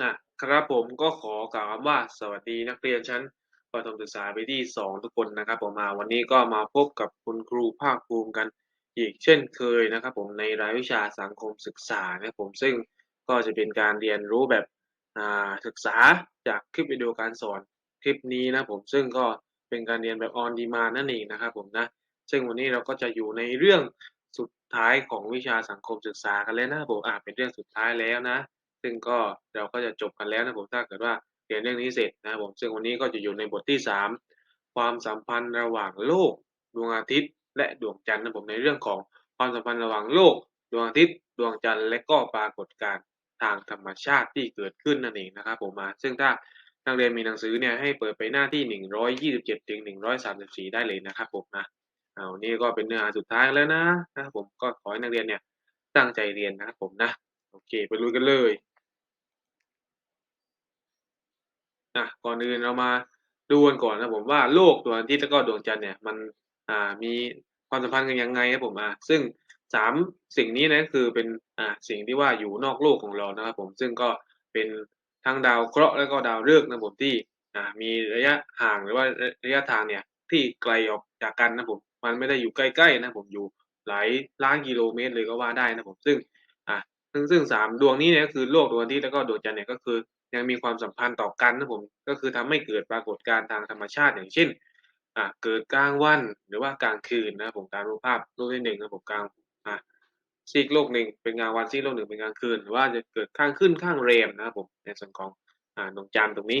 อะครับผมก็ขอกล่าวคำว่าสวัสดีนักเรียนชั้นประถมศึกษาปีที่สองทุกคนนะครับ ผมมาวันนี้ก็มาพบกับคุณครูภาคภูมิกันอีกเช่นเคยนะครับ ผมในรายวิชาสังคมศึกษานะผมซึ่งก็จะเป็นการเรียนรู้แบบศึกษาจากคลิปวิดีโอการสอนคลิปนี้นะผมซึ่งก็เป็นการเรียนแบบ on demand นั่นเองนะครับผมนะซึ่งวันนี้เราก็จะอยู่ในเรื่องสุดท้ายของวิชาสังคมศึกษากันแล้วนะผมอ่าเป็นเรื่องสุดท้ายแล้วนะ ซึ่งก็เราก็จะจบกันแล้วนะผมถ้าเกิดว่าเรียนเรื่องนี้เสร็จนะครับผมซึ่งวันนี้ก็จะอยู่ในบทที่ 3 ความสัมพันธ์ระหว่างโลก ดวงอาทิตย์ และดวงจันทร์นะผมในเรื่องของความสัมพันธ์ระหว่างโลก ดวงอาทิตย์ ดวงจันทร์และก็ปรากฏการณ์ทางธรรมชาติที่เกิดขึ้นนั่นเองนะครับผมมาซึ่งถ้านักเรียนมีหนังสือเนี่ยให้เปิดไปหน้าที่ 127ถึง134 ได้เลยนะครับผมนะเอานี่ก็เป็นเนื้อหาสุดท้ายแล้วนะนะครับผมก็ขอให้นักเรียนเนี่ยตั้งใจเรียนนะครับผมนะโอเคไปลุยกันเลย อะก่อนอื่นเรามาดูกันก่อนนะผมว่าโลกดวงอาทิตย์แล้วก็ดวงจันทร์เนี่ยมันอ่ามีความสัมพันธ์กันยังไงครับผมอะซึ่งสามสิ่งนี้นะคือเป็นอ่าสิ่งที่ว่าอยู่นอกโลกของเรานะครับผมซึ่งก็เป็นทั้งดาวเคราะห์และก็ดาวฤกษ์นะผมที่อ่ามีระยะห่างหรือว่าระยะทางเนี่ยที่ไกลออกจากกันนะผมมันไม่ได้อยู่ใกล้ๆนะผมอยู่หลายล้านกิโลเมตรเลยก็ว่าได้นะผมซึ่งอ่าซึ่งซึ่งสามดวงนี้เนี่ยก็คือโลกดวงอาทิตย์แล้วก็ดวงจันทร์เนี่ยก็คือ ยังมีความสัมพันธ์ต่อกันนะผมก็คือทำให้เกิดปรากฏการณ์ทางธรรมชาติอย่างเช่นอ่าเกิดกลางวันหรือว่ากลางคืนนะผมตามรูปภาพรูปที่หนึ่งนะผมกลางอ่าซีกโลกหนึ่งเป็นกลางวันซีกโลกหนึ่งเป็นกลางคืนหรือว่าจะเกิดข้างขึ้นข้างแรมนะครับผมในส่วนของอ่าดวงจันทร์ตรงนี้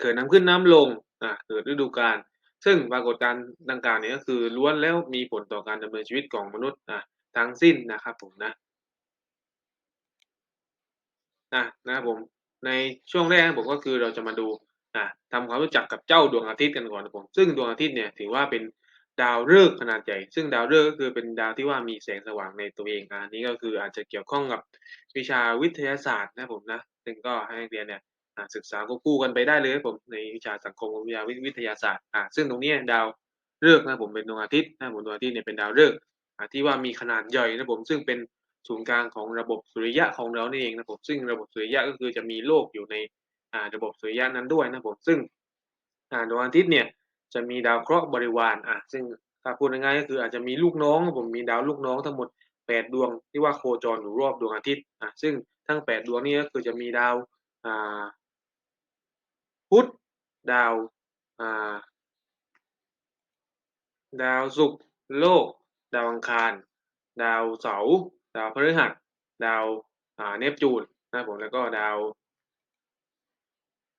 เกิดน้ำขึ้นน้ำลงอ่าเกิดฤดูกาลซึ่งปรากฏการณ์ดังกล่าวนี้ก็คือล้วนแล้วมีผลต่อการดำเนินชีวิตของมนุษย์อ่าทั้งสิ้นนะครับผมนะอะนะครับผม ในช่วงแรกผมก็คือเราจะมาดูอ่าทำความรู้จักกับเจ้าดวงอาทิตย์กันก่อนนะผมซึ่งดวงอาทิตย์เนี่ยถือว่าเป็นดาวฤกษ์ขนาดใหญ่ ซึ่งดาวฤกษ์ก็คือเป็นดาวที่ว่ามีแสงสว่างในตัวเองอันนี้ก็คืออาจจะเกี่ยวข้องกับวิชาวิทยาศาสตร์นะผมนะซึ่งก็ให้นักเรียนเนี่ยศึกษาควบคู่กันไปได้เลยผมในวิชาสังคมวิทยาวิทยาศาสตร์อ่าซึ่งตรงนี้ดาวฤกษ์นะผมเป็นดวงอาทิตย์นะผมดวงอาทิตย์เนี่ยเป็นดาวฤกษ์ที่ว่ามีขนาดใหญ่นะผมซึ่งเป็น ศูนย์กลางของระบบสุริยะของเรานี่เองนะผมซึ่งระบบสุริยะก็คือจะมีโลกอยู่ในระบบสุริยะนั้นด้วยนะผมซึ่งดวงอาทิตย์เนี่ยจะมีดาวเคราะห์บริวารอะซึ่งถ้าพูดง่ายๆก็คืออาจจะมีลูกน้องผมมีดาวลูกน้องทั้งหมด 8 ดวงที่ว่าโคจรอยู่รอบดวงอาทิตย์อะซึ่งทั้ง 8 ดวงนี้ก็คือจะมีดาวอ่าพุธดาวอ่าดาวศุกร์โลก ดาวอังคาร ดาวเสาร์ ดาวพฤหัส ดาวเนปจูนนะผมแล้วก็ดาว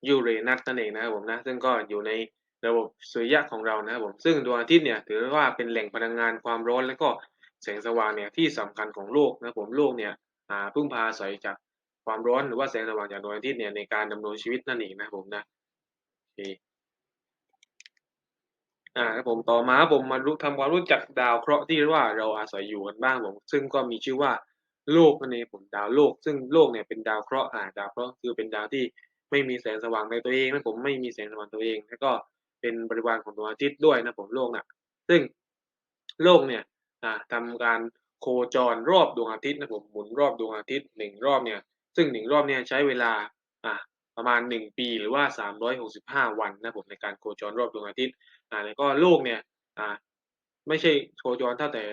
ยูเรนัสนั่นเองนะครับผมนะซึ่งก็อยู่ในระบบสุริยะของเรานะครับผมซึ่งดวงอาทิตย์เนี่ยถือว่าเป็นแหล่งพลังงานความร้อนและก็แสงสว่างเนี่ยที่สำคัญของโลกนะผมโลกเนี่ยพึ่งพาอาศัยจากความร้อนหรือว่าแสงสว่างจากดวงอาทิตย์เนี่ยในการดำรงชีวิตนั่นเองนะผมนะโอเค อ่าครับผมต่อมาผมมารู้ทำความรู้จักดาวเคราะห์ที่ว่าเราอาศัยอยู่กันบ้างผมซึ่งก็มีชื่อว่าโลกนั่นเองผมดาวโลก ซึ่งโลกเนี่ยเป็นดาวเคราะห์อ่าดาวเคราะห์คือเป็นดาวที่ไม่มีแสงสว่างในตัวเองนะผมไม่มีแสงสว่างตัวเอง แล้วก็เป็นบริวารของดวงอาทิตย์ด้วยนะผมโลกนะซึ่งโลกเนี่ยอ่าทำการโคจรรอบดวงอาทิตย์นะผมหมุนรอบดวงอาทิตย์หนึ่งรอบเนี่ย ซึ่งหนึ่งรอบเนี่ยใช้เวลาอ่าประมาณหนึ่งปีหรือว่าสามร้อยหกสิบห้าวันนะผมในการโคจรรอบดวงอาทิตย์ อ่าแล้วก็โลกเนี่ย อ่า ไม่ใช่โคจรเท่าแต่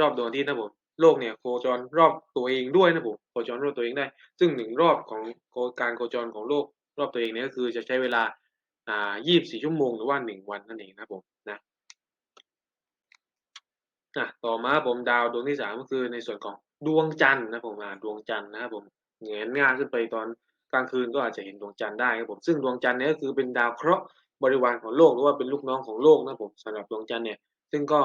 รอบดวงอาทิตย์นะผมโลกเนี่ยโคจรรอบตัวเองด้วยนะผมโคจรรอบตัวเองได้ ซึ่งหนึ่งรอบของการโคจรของโลกรอบตัวเองเนี่ยก็คือจะใช้เวลาอ่า24 ชั่วโมงหรือว่า 1 วันนั่นเองนะผมนะอะต่อมาผมดาวดวงที่3ก็คือในส่วนของดวงจันทร์นะผมอ่าดวงจันทร์นะครับผมเงยหน้าขึ้นไปตอนกลางคืนก็อาจจะเห็นดวงจันทร์ได้ครับผมซึ่งดวงจันทร์เนี่ยก็คือเป็นดาวเคราะห์ บริวารของโลกหรือว่าเป็นลูกน้องของโลกนะผมสำหรับดวงจันทร์เนี่ย ซึ่งก็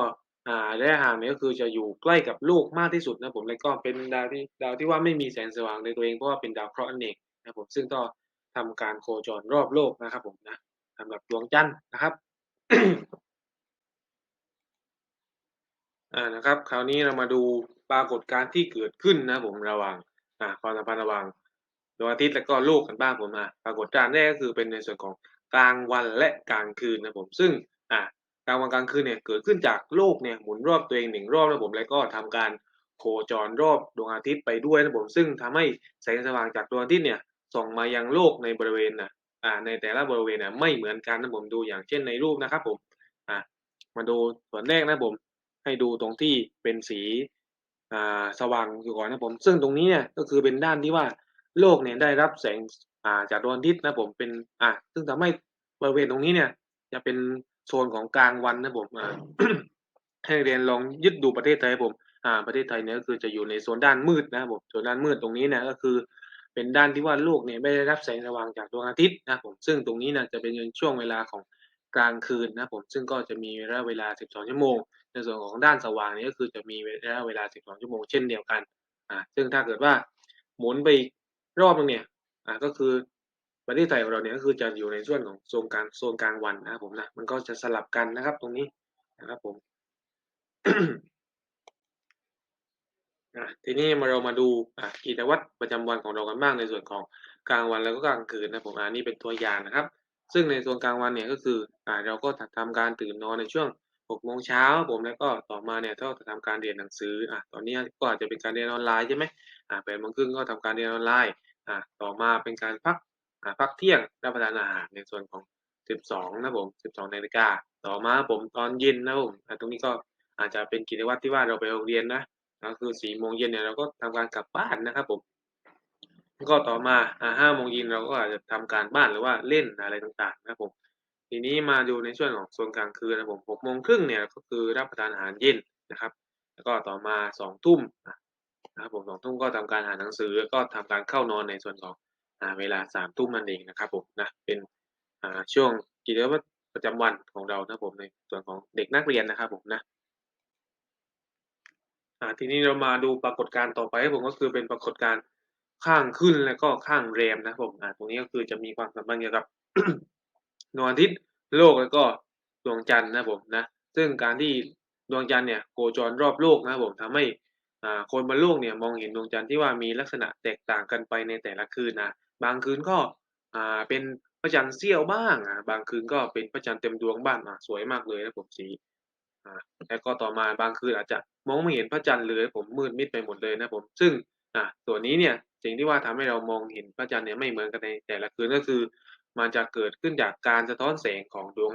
อ่าระยะห่างเนี่ยก็คือจะอยู่ใกล้กับโลกมากที่สุดนะผมแล้วก็เป็นดาวที่ดาวที่ว่าไม่มีแสงสว่างในตัวเองเพราะว่าเป็นดาวเคราะห์นั่นเองนะผมซึ่งก็ทำการโคจรรอบโลกนะครับผมนะสำหรับดวงจันทร์นะครับอ่านะครับ คราวนี้เรามาดูปรากฏการณ์ที่เกิดขึ้นนะผมระหว่างอ่าความสัมพันธ์ระหว่างดวงอาทิตย์และก็โลกกันบ้างผมอะปรากฏการณ์แรกก็คือเป็นในส่วนของ กลางวันและกลางคืนนะผมซึ่งอ่ากลางวันกลางคืนเนี่ยเกิดขึ้นจากโลกเนี่ยหมุนรอบตัวเองหนึ่งรอบนะผมแล้วก็ทำการโคจรรอบดวงอาทิตย์ไปด้วยนะผมซึ่งทำให้แสงสว่างจากดวงอาทิตย์เนี่ยส่องมายังโลกในบริเวณนะอ่าในแต่ละบริเวณนะไม่เหมือนกันนะผมดูอย่างเช่นในรูปนะครับผมอ่ามาดูส่วนแรกนะผมให้ดูตรงที่เป็นสีอ่าสว่างอยู่ก่อนนะผมซึ่งตรงนี้เนี่ยก็คือเป็นด้านที่ว่าโลกเนี่ยได้รับแสง อ่าจากดวงอาทิตย์นะผมเป็นอ่าซึ่งทำให้บริเวณตรงนี้เนี่ย จะเป็นโซนของกลางวันนะผมอ่าให้เรียนลองยึดดูประเทศไทยผมอ่าประเทศไทยเนี่ยก็คือจะอยู่ในโซนด้านมืดนะครับผมโซนด้านมืดตรงนี้เนี่ยก็คือ เป็นด้านที่ว่าโลกเนี่ยไม่ได้รับแสงสว่างจากดวงอาทิตย์นะครับผมซึ่งตรงนี้นะจะเป็นช่วงเวลาของกลางคืนนะครับผมซึ่งก็จะมีระยะเวลา 12 ชั่วโมง ในส่วนของด้านสว่างเนี่ยก็คือจะมีระยะเวลา 12 ชั่วโมงเช่นเดียวกันอ่าซึ่งถ้าเกิดว่าหมุนไปอีกรอบนึงเนี่ย อ่าก็คือประเทศไทยของเราเนี่ยก็คือจะอยู่ในส่วนของโซนกลางโซนกลางวันนะครับผมนะมันก็จะสลับกันนะครับตรงนี้นะครับผมทีนี้มาเรามาดูกิจวัตรประจำวันของเรากันบ้างในส่วนของกลางวันแล้วก็กลางคืนนะผมอันนี้เป็นตัวอย่างนะครับ ซึ่งในส่วนกลางวันเนี่ยก็คืออเราก็ทำการตื่นนอนในช่วง6โมงเช้าผมแล้วก็ต่อมาเนี่ยก็ทำการเรียนหนังสืออะตอนนี้ก็อาจจะเป็นการเรียนออนไลน์ใช่ไหมอ่าแปดโมงครึ่งก็ทำการเรียนออนไลน์ อ่าต่อมาเป็นการพักอ่าพักเที่ยงรับประทานอาหารในส่วนของ 12 นะผม 12นาฬิกาต่อมาผมตอนเย็นนะผมตรงนี้ก็อาจจะเป็นกิจวัตรที่ว่าเราไปโรงเรียนนะก็คือสี่โมงเย็นเนี่ยเราก็ทำการกลับบ้านนะครับผมก็ต่อมาห้าโมงเย็นเราก็อาจจะทำการบ้านหรือว่าเล่นอะไรต่างๆนะครับผมทีนี้มาดูในช่วงของโซนกลางคืนนะผมหกโมงครึ่งเนี่ยก็คือรับประทานอาหารเย็นนะครับ แล้วก็ต่อมาสองทุ่ม นะครับผมสองทุ่มก็ทำการอ่านหนังสือก็ทำการเข้านอนในส่วนของอเวลาสามทุ่มนั่นเองนะครับผมนะเป็นช่วงกิจวัตรประจำวันของเรานะผมในส่วนของเด็กนักเรียนนะครับผมนะทีนี้เรามาดูปรากฏการณ์ต่อไปผมก็คือเป็นปรากฏการณ์ข้างขึ้นแล้วก็ข้างแรมนะผมอ่าตรงนี้ก็คือจะมีความสัมพันธ์เกี่ยวกับดวงอาทิตย์โลกแล้วก็ดวงจันทร์นะผมนะซึ่งการที่ดวงจันทร์เนี่ยโคจรรอบโลกนะผมทำให้ คนบนโลกเนี่ยมองเห็นดวงจันทร์ที่ว่ามีลักษณะแตกต่างกันไปในแต่ละคืนนะบางคืนก็เป็นพระจันทร์เสี้ยวบ้างอ่าบางคืนก็เป็นพระจันทร์เต็มดวงบ้างอ่าสวยมากเลยนะผมสีอ่าแล้วก็ต่อมาบางคืนอาจจะมองไม่เห็นพระจันทร์เลยผมมืดมิดไปหมดเลยนะผมซึ่งอ่าส่วนนี้เนี่ยสิ่งที่ว่าทำให้เรามองเห็นพระจันทร์เนี่ยไม่เหมือนกันในแต่ละคืนก็คือ มันจะเกิดขึ้นจากการสะท้อนแสงของดวง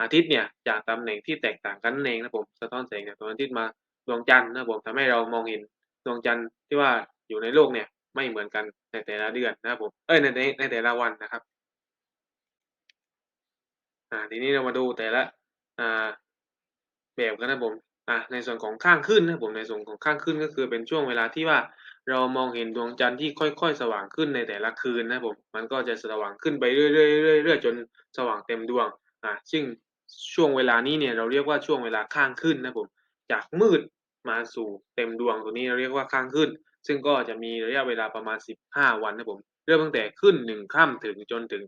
อาทิตย์เนี่ยจากตำแหน่งที่แตกต่างกันนั่นเองนะผมสะท้อนแสงจากดวงอาทิตย์มา ดวงจันทร์นะผมทำให้เรามองเห็นดวงจันทร์ที่ว่าอยู่ในโลกเนี่ยไม่เหมือนกันในแต่ละเดือนนะครับผมเอ้ยในในในแต่ละวันนะครับอ่าทีนี้เรามาดูแต่ละอ่าแบบกันนะผมอ่าในส่วนของข้างขึ้นนะผมในส่วนของข้างขึ้นก็คือเป็นช่วงเวลาที่ว่าเรามองเห็นดวงจันทร์ที่ค่อยๆ สว่างขึ้นในแต่ละคืนนะผมมันก็จะสว่างขึ้นไปเรื่อยๆเรื่อยๆจนสว่างเต็มดวงอ่าซึ่งช่วงเวลานี้เนี่ยเราเรียกว่าช่วงเวลาข้างขึ้นนะผม จากมืดมาสู่เต็มดวงตัวนี้เราเรียกว่าข้างขึ้น ซึ่งก็จะมีระยะเวลาประมาณ 15 วันนะผม เริ่มตั้งแต่ขึ้นหนึ่งค่ำถึงจนถึง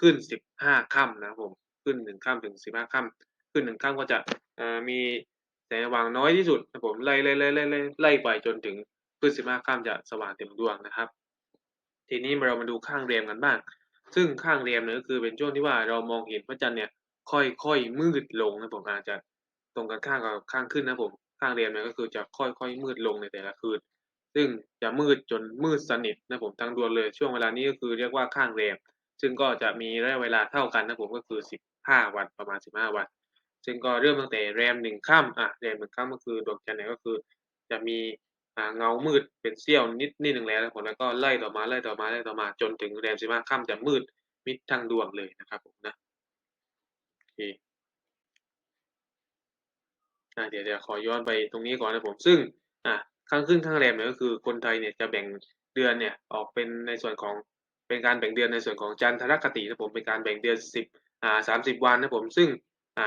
ขึ้น 15ค่ำนะครับผม ขึ้นหนึ่งค่ำถึง 15ค่ำขึ้นหนึ่งค่ำก็จะมีแสงสว่างน้อยที่สุดนะผมไล่ไล่ไล่ไล่ไล่ไปจนถึงขึ้น 15ค่ำจะสว่างเต็มดวงนะครับ ทีนี้เรามาดูข้างเรียมกันบ้าง ซึ่งข้างเรียมเนี่ยก็คือเป็นช่วงที่ว่าเรามองเห็นพระจันทร์เนี่ยค่อยๆมืดลงนะผมอาจจะ รงกันข้ามกับข้างขึ้นนะผมข้างเรียมเนี่ยก็คือจะค่อยๆมืดลงในแต่ละคืน ซึ่งจะมืดจนมืดสนิทนะผมทั้งดวงเลยช่วงเวลานี้ก็คือเรียกว่าข้างแรมซึ่งก็จะมีระยะเวลาเท่ากันนะผมก็คือ 15 วันประมาณ 15 วัน ซึ่งก็เริ่มตั้งแต่แรมหนึ่งค่ำอะแรมหนึ่งค่ำก็คือดวงจันทร์เนี่ยก็คือ จะมีเงามืดเป็นเสี้ยวนิดนิดหนึ่งแล้วนะผมแล้วก็ไล่ต่อมาไล่ต่อมาไล่ต่อมาจนถึงแรม15ค่ำจะมืดมิดทั้งดวงเลยนะครับผมนะโอเค อ่าเดี๋ยวเดี๋ยวขอย้อนไปตรงนี้ก่อนนะผมซึ่งอ่าข้างขึ้นข้างแรมเนี่ยก็คือคนไทยเนี่ยจะแบ่งเดือนเนี่ยออกเป็นในส่วนของเป็นการแบ่งเดือนในส่วนของจันทรคตินะผมเป็นการแบ่งเดือนสิบอ่าสามสิบวันนะผมซึ่งอ่า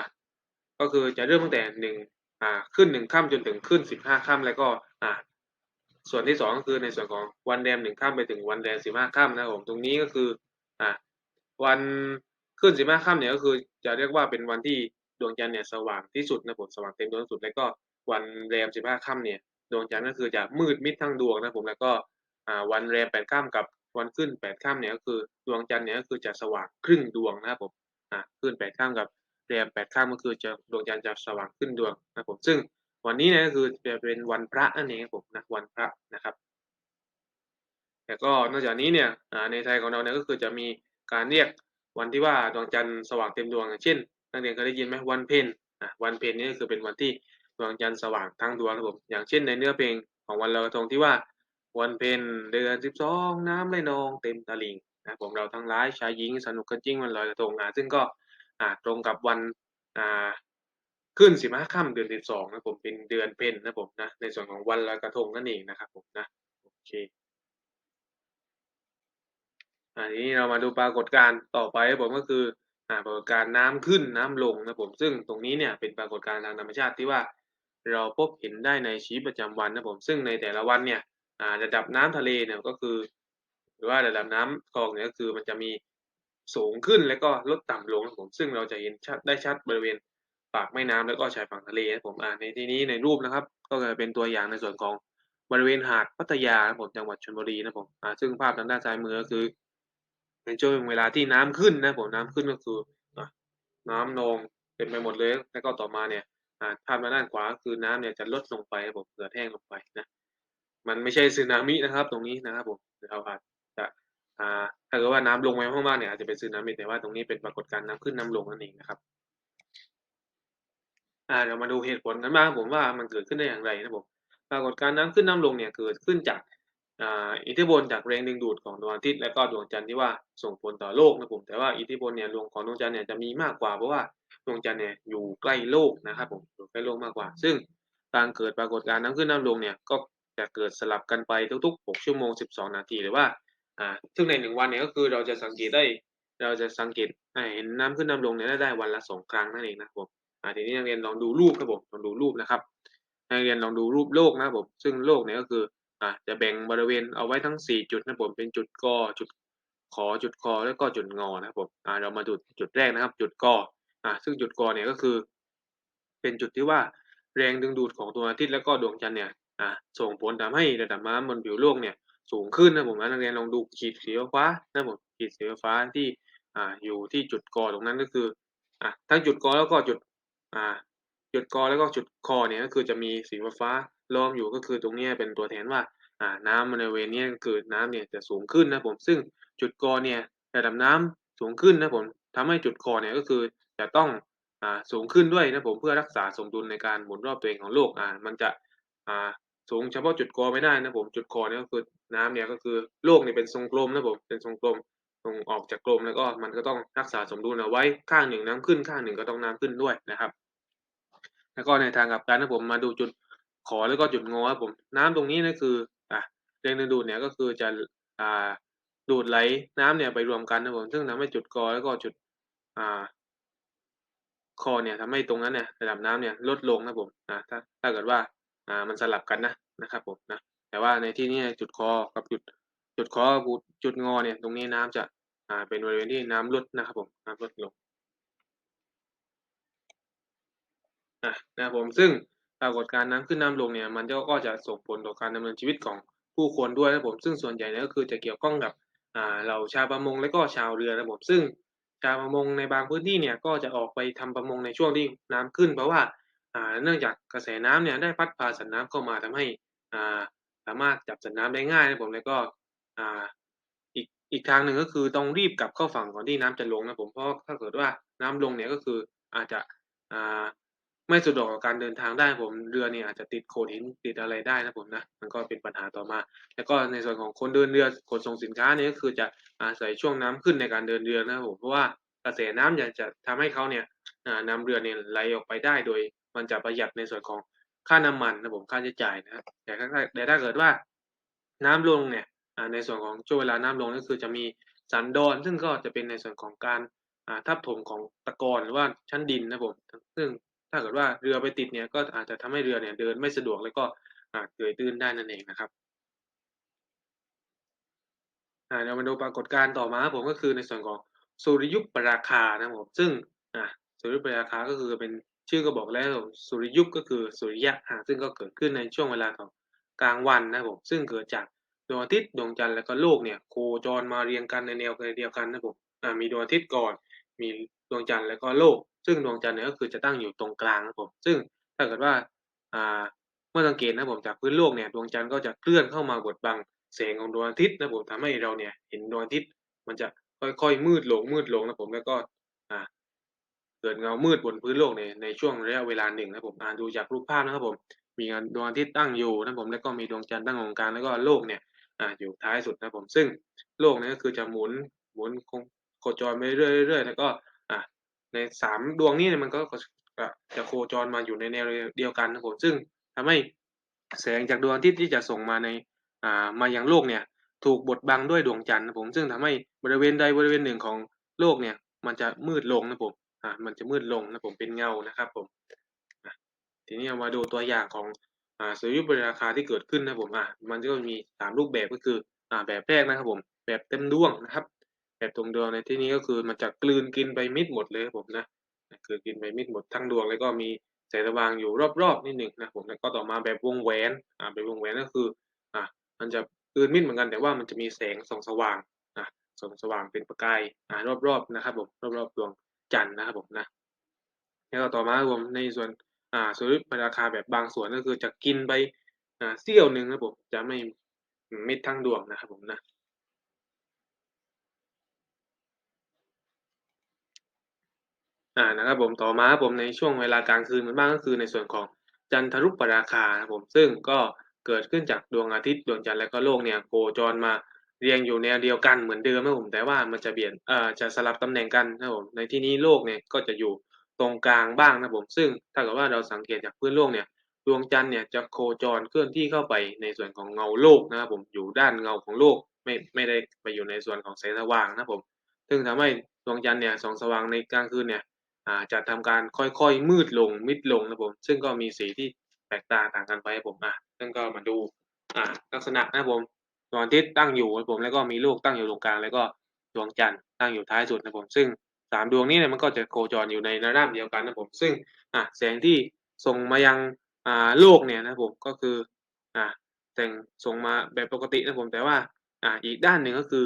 ก็คือจะเริ่มตั้งแต่หนึ่งอ่าขึ้นหนึ่งค่ำจนถึงขึ้นสิบห้าค่ำแล้วก็อ่าส่วนที่สองก็คือในส่วนของวันแรมหนึ่งค่ำไปถึงวันแรมสิบห้าค่ำนะผมตรงนี้ก็คืออ่าวันขึ้นสิบห้าค่ำเนี่ยก็คือจะเรียกว่าเป็นวันที่ ดวงจันทร์เนี่ยสว่างที่สุดนะผมสว่างเต็มดวงที่สุดแล้วก็วันแรมสิบห้าค่ำเนี่ยดวงจันทร์ก็คือจะมืดมิดทั้งดวงนะผมแล้วก็วันแรมแปดค่ำกับวันขึ้นแปดค่ำเนี่ยก็คือดวงจันทร์เนี่ยก็คือจะสว่างครึ่งดวงนะครับผมอ่าขึ้นแปดค่ำกับแรมแปดค่ำก็คือจะดวงจันทร์จะสว่างขึ้นดวงนะผมซึ่งวันนี้เนี่ยก็คือจะเป็นวันพระนั่นเองครับผมนะวันพระนะครับแต่ก็นอกจากนี้เนี่ยในไทยของเราเนี่ยก็คือจะมีการเรียกวันที่ว่าดวงจันทร์สว่างเต็มดวงอย่างเช่น นักเรียนเคยได้ยินไหมวันเพ็ญอะวันเพ็ญนี่ก็คือเป็นวันที่ดวงจันทร์สว่างทั้งดวงครับผมอย่างเช่นในเนื้อเพลงของวันลอยกระทงที่ว่าวันเพ็ญเดือนสิบสองน้ำไหลนองเต็มตลิ่งนะผมเราทั้งหลายชายหญิงสนุกกันจริงวันลอยกระทงอะซึ่งก็อ่าตรงกับวันอ่าขึ้นสิบห้าค่ำเดือนสิบสองนะผมเป็นเดือนเพ็ญนะผมนะในส่วนของวันลอยกระทงนั่นเองนะครับผมนะโอเคอันนี้เรามาดูปรากฏการณ์ต่อไปครับผมก็คือ อ่าปรากฏการณ์น้ำขึ้นน้ำลงนะผมซึ่งตรงนี้เนี่ยเป็นปรากฏการณ์ทางธรรมชาติที่ว่า เราพบเห็นได้ในชีวิตประจำวันนะผมซึ่งในแต่ละวันเนี่ยอ่าระดับน้ำทะเลเนี่ยก็คือ หรือว่าระดับน้ำคลองเนี่ยก็คือมันจะมีสูงขึ้นแล้วก็ลดต่ำลงนะผมซึ่งเราจะเห็นชัดได้ชัดบริเวณปากแม่น้ำแล้วก็ชายฝั่งทะเลนะผมอ่าในที่นี้ในรูปนะครับ ก็จะเป็นตัวอย่างในส่วนของบริเวณหาดพัทยานะผมจังหวัดชลบุรีนะผมอ่าซึ่งภาพทางด้านซ้ายมือก็คือ ในช่วงเวลาที่น้ำขึ้นนะผมน้ำขึ้นก็คือน้ำนองเต็มไปหมดเลย แล้วก็ต่อมาเนี่ยภาพมาด้านขวาก็คือน้ำเนี่ยจะลดลงไปนะผมเกิดแห้งลงไปนะมันไม่ใช่สึนามินะครับ ตรงนี้นะครับผมเราอาจจะถ้าเกิดว่าน้ำลงไปมากๆเนี่ยอาจจะเป็นสึนามิแต่ว่าตรงนี้เป็นปรากฏการณ์น้ำขึ้นน้ำลงนั่นเองนะครับอ่าเรามาดูเหตุผลกันบ้างผมว่ามันเกิดขึ้นได้อย่างไรนะผมปรากฏการณ์น้ำขึ้นน้ำลงเนี่ยเกิดขึ้นจาก อิทธิพลจากแรงดึงดูดของดวงอาทิตย์และก็ดวงจันทร์ที่ว่าส่งผลต่อโลกนะผมแต่ว่าอิทธิพลเนี่ยดวงของดวงจันทร์เนี่ยจะมีมากกว่าเพราะว่าดวงจันทร์เนี่ยอยู่ใกล้โลกนะครับผมอยู่ใกล้โลกมากกว่า ซึ่งการเกิดปรากฏการณ์น้ำขึ้นน้ำลงเนี่ยก็จะเกิดสลับกันไปทุกๆ 6 ชั่วโมง 12 นาทีหรือว่าอ่าซึ่งในหนึ่งวันเนี่ยก็คือเราจะสังเกตได้เราจะสังเกตเห็นน้ำขึ้นน้ำลงเนี่ยได้วันละสองครั้งนั่นเองนะครับผมอ่าทีนี้นักเรียนลองดูรูปครับผมลองดูรูปนะครับนักเรียนลองดูรูปโลกนะครับผมซึ่งโลกเนี่ยก็คือ อ่าจะแบ่งบริเวณเอาไว้ทั้งสี่จุดนะผมเป็นจุดกอจุดขอจุดคอแล้วก็จุดงอนะครับผมอ่าเรามาดูจุดแรกนะครับ จุดกออ่าซึ่งจุดกอเนี่ยก็คือ เป็นจุดที่ว่าแรงดึงดูดของดวงอาทิตย์แล้วก็ดวงจันทร์เนี่ยอ่าส่งผลทำให้ระดับน้ำบนผิวโลกเนี่ยสูงขึ้นนะผมนักเรียนลองดูขีดสีฟ้านะผมขีดสีฟ้าที่อ่าอยู่ที่จุดกอตรงนั้นก็คืออะทั้งจุดกอแล้วก็จุดอ่าจุดกอแล้วก็จุดคอเนี่ยก็คือจะมีสีฟ้า ล้อมอยู่ก็คือตรงนี้เป็นตัวแทนว่าอ่าน้ำบริเวณนี้ก็คือน้ำเนี่ยจะสูงขึ้นนะผมซึ่งจุดกอเนี่ยระดับน้ำสูงขึ้นนะผมทำให้จุดคอเนี่ยก็คือจะต้องอ่าสูงขึ้นด้วยนะผมเพื่อรักษาสมดุลในการหมุนรอบตัวเองของโลกอ่ามันจะอ่าสูงเฉพาะจุดกอไม่ได้นะผมจุดคอเนี่ยก็คือน้ำเนี่ยก็คือโลกเนี่ยเป็นทรงกลมนะผมเป็นทรงกลมตรงออกจากกลมแล้วก็มันก็ต้องรักษาสมดุลเอาไว้ข้างหนึ่งน้ำขึ้นข้างหนึ่งก็ต้องน้ำขึ้นด้วยนะครับ แล้วก็ในทางกลับกันนะผมมาดูจุด ขอแล้วก็จุดงอครับผม น้ำตรงนี้นะคืออะแรงดึงดูดเนี่ยก็คือจะอ่าดูดไหลน้ำเนี่ยไปรวมกันนะผมซึ่งทำให้จุดกอแล้วก็จุดอ่าคอเนี่ยทำให้ตรงนั้นเนี่ยระดับน้ำเนี่ยลดลงนะผมนะถ้าถ้าเกิดว่าอ่ามันสลับกันนะนะครับผมนะแต่ว่าในที่นี้จุดคอกับจุดจุดคอจุดงอเนี่ย ตรงนี้น้ำจะอ่าเป็นบริเวณที่น้ำลดนะครับผมน้ำลดลงอะนะผมซึ่ง ปรากฏการณ์น้ำขึ้นน้ำลงเนี่ยมันก็จะส่งผลต่อการดำเนินชีวิตของผู้คนด้วยนะผมซึ่งส่วนใหญ่เนี่ยก็คือจะเกี่ยวข้องกับอ่าเหล่าชาวประมงและก็ชาวเรือนะผมซึ่งชาวประมงในบางพื้นที่เนี่ยก็จะออกไปทำประมงในช่วงที่น้ำขึ้น เพราะว่าอ่าเนื่องจากกระแสน้ำเนี่ยได้พัดพาสัตว์น้ำเข้ามาทำให้อ่าสามารถจับสัตว์น้ำได้ง่ายนะผมแล้วก็อ่าอีกอีกทางหนึ่งก็คือต้องรีบกลับเข้าฝั่งก่อนที่น้ำจะลงนะผมเพราะถ้าเกิดว่าน้ำลงเนี่ยก็คืออาจจะอ่า ไม่สะดวกกับการเดินทางได้ผมเรือเนี่ยอาจจะติดโขดหินติดอะไรได้นะผมนะมันก็เป็นปัญหาต่อมา แล้วก็ในส่วนของคนเดินเรือขนส่งสินค้าเนี่ยก็คือจะอาศัยช่วงน้ำขึ้นในการเดินเรือนะผมเพราะว่ากระแสน้ำเนี่ยจะทำให้เขาเนี่ยนำเรือเนี่ยไหลออกไปได้โดย มันจะประหยัดในส่วนของค่าน้ำมันนะผมค่าใช้จ่ายนะแต่ถ้าแต่ถ้าเกิดว่าน้ำลงเนี่ยในส่วนของช่วงเวลาน้ำลงก็คือจะมีสันดอน ซึ่งก็จะเป็นในส่วนของการทับถมของตะกอนหรือว่าชั้นดินนะผมซึ่ง ถ้าเกิดว่าเรือไปติดเนี่ยก็อาจจะทำให้เรือเนี่ยเดินไม่สะดวกแล้วก็อาจเกิดตื้นได้นั่นเองนะครับเรามาดูปรากฏการณ์ต่อมาผมก็คือในส่วนของสุริยุปราคานะผมซึ่งสุริยุปราคาก็คือเป็นชื่อก็บอกแล้วสุริยุปก็คือสุริยะซึ่งก็เกิดขึ้นในช่วงเวลาของกลางวันนะผมซึ่งเกิดจากดวงอาทิตย์ดวงจันทร์และก็โลกเนี่ยโคจรมาเรียงกันในแนวเดียวกันนะผมมีดวงอาทิตย์ก่อน มีดวงจันทร์และก็โลก ซึ่งดวงจันทร์เนี่ยก็คือจะตั้งอยู่ตรงกลางนะผมซึ่งถ้าเกิดว่าเมื่อสังเกตนะผมจากพื้นโลกเนี่ยดวงจันทร์ก็จะเคลื่อนเข้ามาบดบังแสงของดวงอาทิตย์นะผมทำให้เราเนี่ยเห็นดวงอาทิตย์มันจะค่อยๆมืดลงมืดลงนะผมแล้วก็เกิดเงามืดบนพื้นโลกในในช่วงระยะเวลาหนึ่งนะผมดูจากรูปภาพนะครับผม มีดวงอาทิตย์ตั้งอยู่นะผมแล้วก็มีดวงจันทร์ตั้งตรงกลางแล้วก็โลกเนี่ยอยู่ท้ายสุดนะผมซึ่งโลกเนี่ยก็คือจะหมุนหมุนคงโคจรไปเรื่อยๆแล้วก็ ในสามดวงนี้มันก็จะโคจรมาอยู่ในแนวเดียวกันนะผมซึ่งทำให้แสงจากดวงอาทิตย์ที่จะส่งมาในอ่ามายังโลกเนี่ยถูกบดบังด้วยดวงจันทร์นะผมซึ่งทำให้บริเวณใดบริเวณหนึ่งของโลกเนี่ยมันจะมืดลงนะผมอ่ามันจะมืดลงนะผมเป็นเงานะครับผมทีนี้มาดูตัวอย่างของอ่าสุริยุปราคาที่เกิดขึ้นนะผมอ่ามันก็มีสามรูปแบบก็คืออ่าแบบแรกนะครับผมแบบเต็มดวงนะครับ บบเต็มดวงในที่นี้ก็คือมันจะกลืนกินไปมิดหมดเลยครับผมนะกลืนกินไปมิดหมดทั้งดวงแล้วก็มีแสงสว่างอยู่รอบๆนิดหนึ่งนะผมแล้วก็ต่อมาแบบวงแหวนอ่าแบบวงแหวนก็คืออ่ามันจะกลืนมิดเหมือนกันแต่ว่ามันจะมีแสงส่องสว่างอ่าส่องสว่างเป็นประกายอ่ารอบๆนะครับผมรอบๆดวงจันทร์นะครับผมนะแล้วก็ต่อมาครับผมในส่วนอ่าสุริยราคาแบบบางส่วนก็คือจะกินไปอ่าเสี้ยวหนึ่งนะผมจะไม่มิดทั้งดวงนะครับผมนะ อ่านะครับผมต่อมาผมในช่วงเวลากลางคืนกันบ้างก็คือในส่วนของจันทรุปราคาครับผมซึ่งก็เกิดขึ้นจากดวงอาทิตย์ดวงจันทร์และก็โลกเนี่ยโคจรมาเรียงอยู่แนวเดียวกันเหมือนเดิมนะผมแต่ว่ามันจะเปลี่ยนเอ่อจะสลับตำแหน่งกันนะผมในที่นี้โลกเนี่ยก็จะอยู่ตรงกลางบ้างนะผมซึ่งถ้าเกิดว่าเราสังเกตจากพื้นโลกเนี่ยดวงจันทร์เนี่ยจะโคจรเคลื่อนที่เข้าไปในส่วนของเงาโลกนะครับผมอยู่ด้านเงาของโลกไม่ไม่ได้ไปอยู่ในส่วนของแสงสว่างนะผมซึ่งทำให้ดวงจันทร์เนี่ยส่องสว่างในกลางคืนเนี่ย จะทำการค่อยๆมืดลงมิดลงนะผม ซึ่งก็มีสีที่แตกต่างต่างกันไปผมอะซึ่งก็มาดูอ่าลักษณะนะผมดวงอาทิตย์ตั้งอยู่นะผมแล้วก็มีโลกตั้งอยู่ตรงกลางแล้วก็ดวงจันทร์ตั้งอยู่ท้ายสุดนะผม ซึ่งสามดวงนี้เนี่ยมันก็จะโคจรอยู่ในระนาบเดียวกันนะผม ซึ่งอะแสงที่ส่งมายังอ่าโลกเนี่ยนะผมก็คืออ่าแต่งส่งมาแบบปกตินะผมแต่ว่าอ่าอีกด้านหนึ่งก็คือ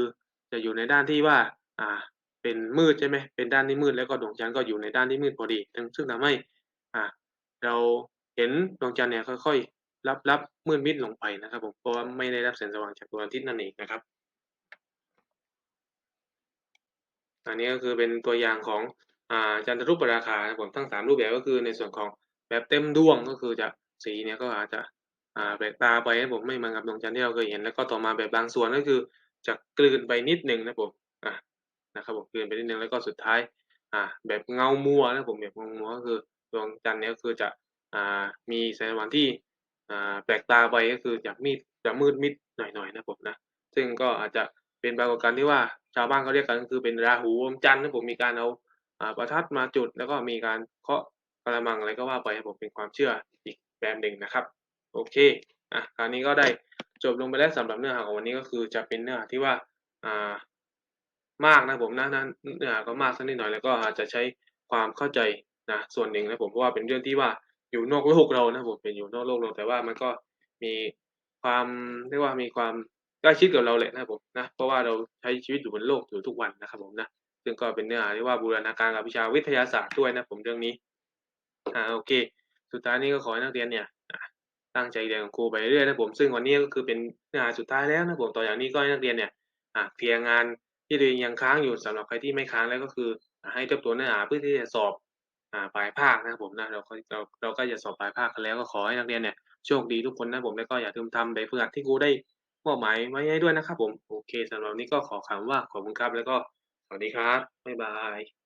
จะอยู่ในด้านที่ว่าอ่า เป็นมืดใช่ไหมเป็นด้านที่มืดแล้วก็ดวงจันทร์ก็อยู่ในด้านที่มืดพอดีซึ่งทำให้อ่าเราเห็นดวงจันทร์เนี่ยค่อยๆรับรับมืดมิดลงไปนะครับ ผมเพราะว่าไม่ได้รับแสงสว่างจากดวงอาทิตย์นั่นเองนะครับ อันนี้ก็คือเป็นตัวอย่างของอ่าจันทรุปราคาครับผมทั้งสามรูปแบบก็คือในส่วนของแบบเต็มดวงก็คือจะสีเนี่ยก็อาจจะอ่าแปลกตาไปนะผมไม่เหมือนกับดวงจันทร์ที่เราเคยเห็น แล้วก็ต่อมาแบบบางส่วนก็คือจะกลืนไปนิดหนึ่งนะผม นะครับผมกลืนไปนิดนึงแล้วก็สุดท้ายอ่าแบบเงามัวนะผมแบบเงามัวก็คือดวงจันทร์เนี่ยก็คือจะอ่ามีแสงสว่างที่อ่าแปลกตาไปก็คือจะมีจะมืดมิดหน่อยๆนะผมนะซึ่งก็อาจจะเป็นปรากฏการณ์ที่ว่าชาวบ้านเขาเรียกกันก็คือเป็นราหูอมจันทร์นะผมมีการเอาอ่าประทัดมาจุดแล้วก็มีการเคาะกระมังอะไรก็ว่าไปผมเป็นความเชื่ออีกแบบหนึ่งนะครับ โอเคอะคราวนี้ก็ได้จบลงไปแล้วสำหรับเนื้อหาของวันนี้ก็คือจะเป็นเนื้อหาที่ว่าอ่า มากนะผมนะนะเนื้อก็มากสักนิดหน่อยแล้วก็อาจจะใช้ความเข้าใจนะส่วนหนึ่งนะผมเพราะว่าเป็นเรื่องที่ว่าอยู่นอกโลกเรานะผมเป็นอยู่นอกโลกเราแต่ว่ามันก็มีความเรียกว่ามีความใกล้ชิดกับเราแหละนะผมนะเพราะว่าเราใช้ชีวิตอยู่บนโลกอยู่ทุกวันนะครับผมนะซึ่งก็เป็นเนื้อหาที่ว่าบูรณาการกับวิชาวิทยาศาสตร์ด้วยนะผมเรื่องนี้อ่าโอเค สุดท้ายนี้ก็ขอให้นักเรียนเนี่ยตั้งใจเรียนกับครูไปเรื่อยนะผมซึ่งวันนี้ก็คือเป็นเนื้อหาสุดท้ายแล้วนะผมต่อจากนี้ก็ให้นักเรียนเนี่ยอะเคลียร์งาน ที่เรียนยังค้างอยู่สำหรับใครที่ไม่ค้างแล้วก็คือให้เจ้าตัวเนื้อหาเพื่อที่จะสอบอ่าปลายภาคนะครับผมนะเราก็เราเราก็จะสอบปลายภาคกันแล้วก็ขอให้นักเรียนเนี่ยโชคดีทุกคนนะผมแล้วก็อย่าลืมทำแบบฝึกหัดที่ครูได้มอบหมายไว้ให้ด้วยนะครับผมโอเคสำหรับนนี้ก็ขอคำว่าขอบคุณครับแล้วก็สวัสดีครับบ๊ายบาย